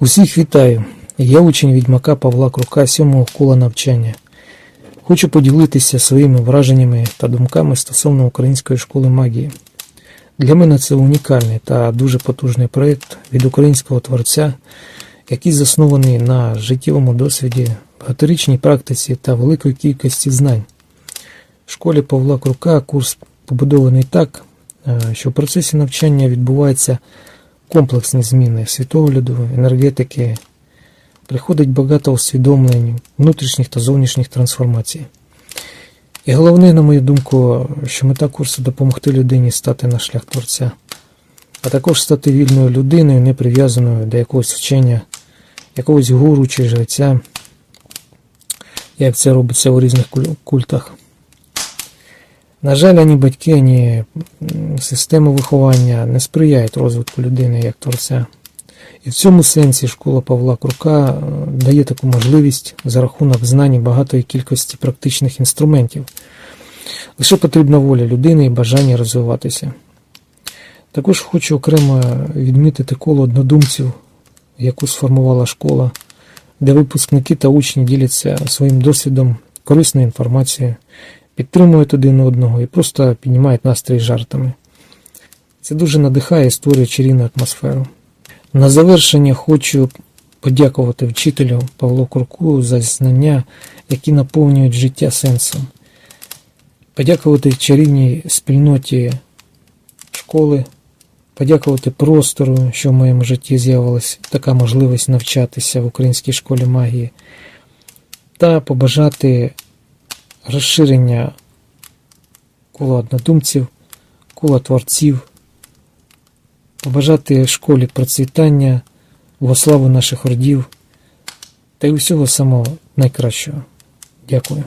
Усіх вітаю! Я учень відьмака Павла Крука 7 кола навчання. Хочу поділитися своїми враженнями та думками стосовно української школи магії. Для мене це унікальний та дуже потужний проєкт від українського творця, який заснований на життєвому досвіді, багаторічній практиці та великої кількості знань. В школі Павла Крука курс побудований так, е, що в процесі навчання відбуваються комплексні зміни світогляду, енергетики, приходить багато усвідомлень, внутрішніх та зовнішніх трансформацій. І головне, на мою думку, що мета курсу допомогти людині стати на шлях творця, а також стати вільною людиною, не прив'язаною до якогось вчення, якогось гуру чи жреця, як це робиться у різних культах. На жаль, ані батьки, ані система виховання не сприяють розвитку людини як творця. І в цьому сенсі школа Павла Крука е, дає таку можливість за рахунок знань багатої кількості практичних інструментів. Лише потрібна воля людини і бажання розвиватися. Також хочу окремо відмітити коло однодумців, яку сформувала школа, де випускники та учні діляться своїм досвідом, корисною інформацією, підтримують один одного і просто піднімають настрій жартами. Це дуже надихає і створює чарівну атмосферу. На завершення хочу подякувати вчителю Павлу Курку за знання, які наповнюють життя сенсом. Подякувати чарівній спільноті школи, подякувати простору, що в моєму житті з'явилася така можливість навчатися в українській школі магії, та побажати розширення кола однодумців, кола творців, побажати школі процвітання, благославу славу наших родів та й усього самого найкращого. Дякую.